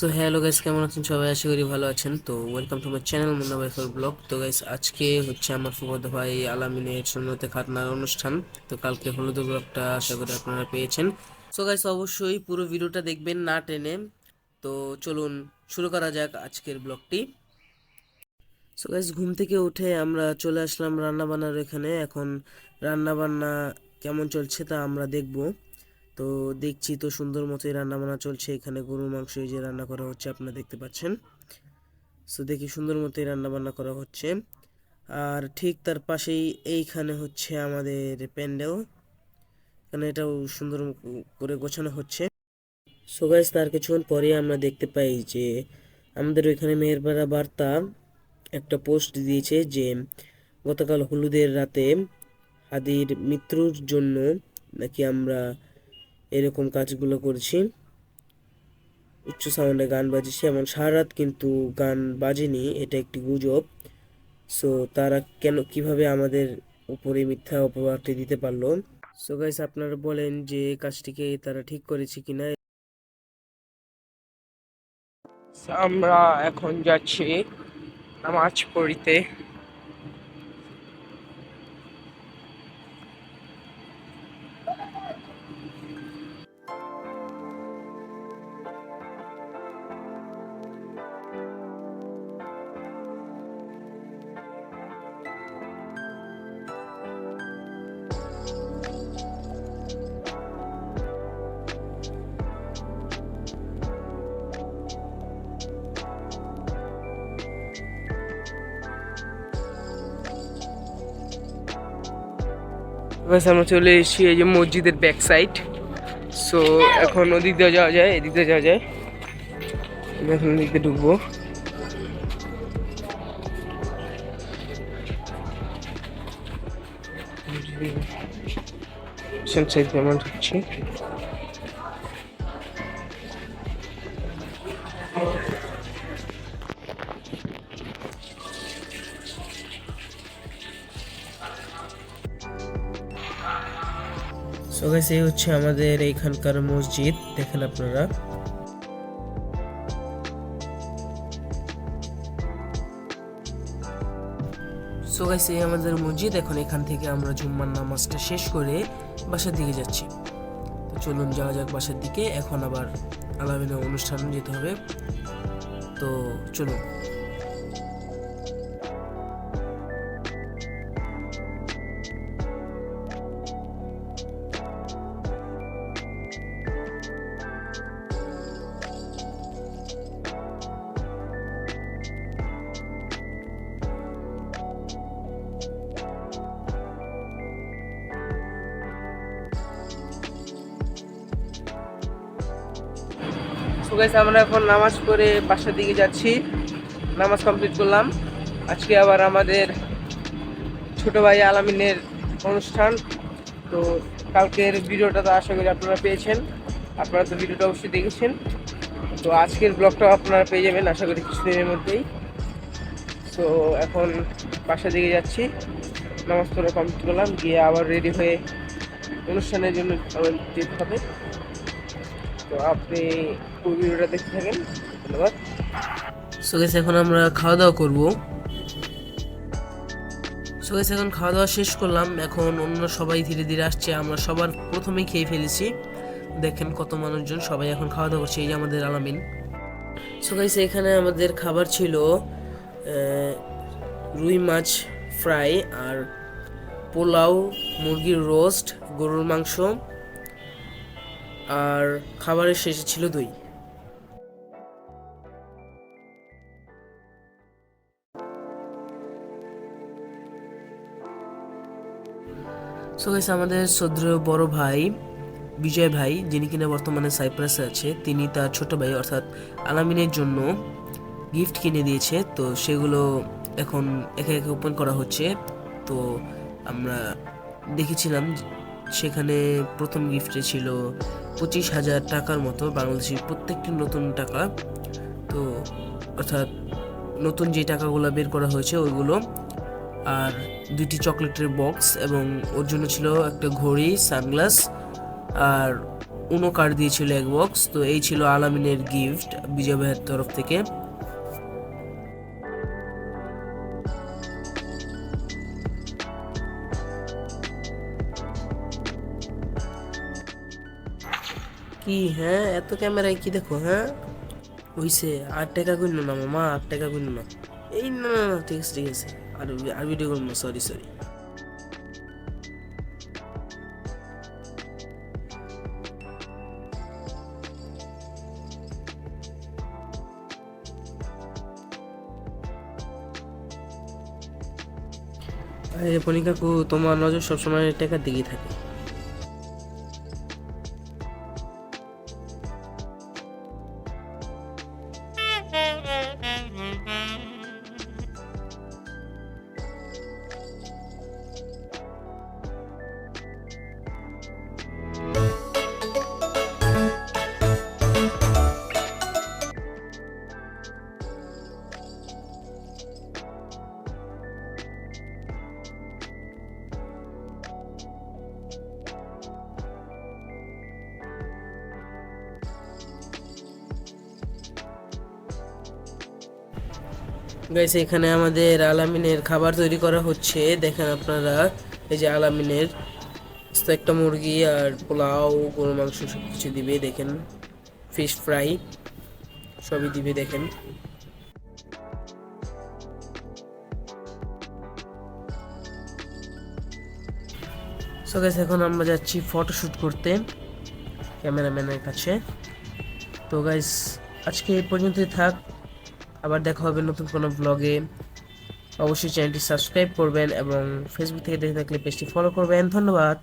So hello guys কেমন আছেন সবাই? আশা করি ভালো আছেন। তো welcome to my channel Munna Bhai for blog তো গাইস আজকে হচ্ছে আমার ফুফাতো ভাই আলামিনের সুন্নতে খাতনার অনুষ্ঠান। তো কালকে হলুদ ব্লগটা আশা করি আপনারা পেয়েছেন। সো গাইস অবশ্যই পুরো ভিডিওটা দেখবেন না টেনে। তো চলুন শুরু করা যাক আজকের ব্লগটি। সো গাইস ঘুম থেকে উঠে আমরা চলে আসলাম রান্না বান্নার এখানে। এখন রান্না বান্না কেমন চলছে তা আমরা দেখব। তো দেখছি তো সুন্দর মতোই রান্না বান্না চলছে। এখানে গরুর মাংস এই যে রান্না করা হচ্ছে, আপনারা দেখতে পাচ্ছেন। সো দেখি সুন্দর মতোই রান্না বান্না করা হচ্ছে। আর ঠিক তার পাশেই এইখানে হচ্ছে আমাদের প্যান্ডেল। এখানে এটাও সুন্দর করে গোছানো হচ্ছে। সো গাইস তার কিছুক্ষণ পরে আমরা দেখতে পাই যে আমাদের ওইখানে মেহেরপাড়া বার্তা একটা পোস্ট দিয়েছে যে গতকাল হলুদের রাতে হাদির মৃত্যুর জন্য নাকি আমরা এরকম কাজগুলো করেছি। উচ্চ সাউন্ডে গান বাজিয়েছি, এমন সারা রাত কিন্তু গান বাজেনি, এটা একটি গুজব। সো তারা কেন, কীভাবে আমাদের উপরে মিথ্যা অপবাদটি দিতে পারল? সো গাইস আপনারা বলেন যে কাজটিকে তারা ঠিক করেছে কিনা। আমরা এখন যাচ্ছি নামাজ পড়িতে। আমরা চলে এসেছি এই যে মসজিদের ব্যাক সাইড সো এখন ওদিক দিয়ে যাওয়া যায়, এদিক দিয়ে যাওয়া যায়। এখন ওদিক দিয়ে ঢুকবো। সাইড ঢুকছি। সো গাইস এই হচ্ছে আমাদের এইখানকার মসজিদ, দেখেন আপনারা। সো গাইস এই আমাদের মসজিদ, এখন এখান থেকে আমরা জুম্মার নামাজটা শেষ করে বাসার দিকে যাচ্ছি। তো চলুন, যাওয়া যাক বাসার দিকে। এখন আবার আলামিনের অনুষ্ঠানে যেতে হবে। তো চলুন। সো গাইস আমরা এখন নামাজ পড়ে বাসার দিকে যাচ্ছি। নামাজ কমপ্লিট করলাম। আজকে আবার আমাদের ছোট ভাই আলামিনের অনুষ্ঠান। তো কালকের ভিডিওটা তো আশা করি আপনারা পেয়েছেন। আপনারা তো ভিডিওটা অবশ্যই দেখেছেন। তো আজকের ব্লগটাও আপনারা পেয়ে যাবেন, আশা করি কিছুদিনের মধ্যেই। তো এখন বাসার দিকে যাচ্ছি। নামাজ পড়ে কমপ্লিট করলাম। গিয়ে আবার রেডি হয়ে অনুষ্ঠানের জন্য যেতে হবে। তো আপনি পুরো ভিডিওটা দেখতে থাকেন। ধন্যবাদ। সো গেছে এখন আমরা খাওয়া দাওয়া করব। সো গেছে এখন খাওয়া দাওয়া শেষ করলাম। এখন অন্য সবাই ধীরে ধীরে আসছে। আমরা সবার প্রথমেই খেয়ে ফেলেছি। দেখেন কত মানুষজন সবাই এখন খাওয়া দাওয়া করছে। এই আমাদের আলামিন। সো গাইস এখানে আমাদের খাবার ছিল রুই মাছ ফ্রাই আর পোলাও, মুরগির রোস্ট, গরুর মাংস আর খাবারের শেষে ছিল দই। সো আমাদের শ্রদ্ধেয় বড় ভাই, বিজয় ভাই, যিনি কিনা বর্তমানে সাইপ্রাসে আছে, তিনি তার ছোট ভাই, অর্থাৎ আলামিনের জন্য গিফট কিনে দিয়েছে। তো সেগুলো এখন একে একে ওপেন করা হচ্ছে। তো আমরা দেখেছিলাম সেখানে প্রথম গিফটে ছিল পঁচিশ হাজার টাকার মতো বাংলাদেশি প্রত্যেকটি নতুন টাকা। তো অর্থাৎ নতুন যে টাকাগুলো বের করা হয়েছে ওইগুলো। আর দুইটি চকলেটের বক্স এবং ওর জন্য ছিল একটা ঘড়ি, সানগ্লাস আর উনো কার্ড দিয়েছিল এক বক্স। তো এই ছিল আলামিনের গিফট বিজয় ভাইয়ের তরফ থেকে। কি হ্যাঁ? এত ক্যামেরায় কি দেখো হ্যাঁ? হইছে আট টাকা গুণ না মামা, আট টাকা গুণ না এই না না ঠিক আছে ঠিক আছে। আর আর ভিডিও করব না সরি সরি আরে পনি কাকু, তোমার নজর সবসময় টাকার দিকেই থাকে। গাইস এখানে আমাদের আলামিনের খাবার তৈরি করা হচ্ছে। দেখেন আপনারা, এই যে আলামিনের একটা মুরগি আর পোলাও গরু মাংস সব কিছু দিবে, দেখেন। ফিশ ফ্রাই সবই দিবে, দেখেন। সো গাইস এখন আমরা যাচ্ছি ফটোশুট করতে, ক্যামেরাম্যানের কাছে। তো গাইস আজকে এই পর্যন্তই থাক। আবার দেখা হবে নতুন কোনো ব্লগে অবশ্যই চ্যানেলটি সাবস্ক্রাইব করবেন এবং ফেসবুক থেকে দেখে থাকলে পেজটি ফলো করবেন। ধন্যবাদ।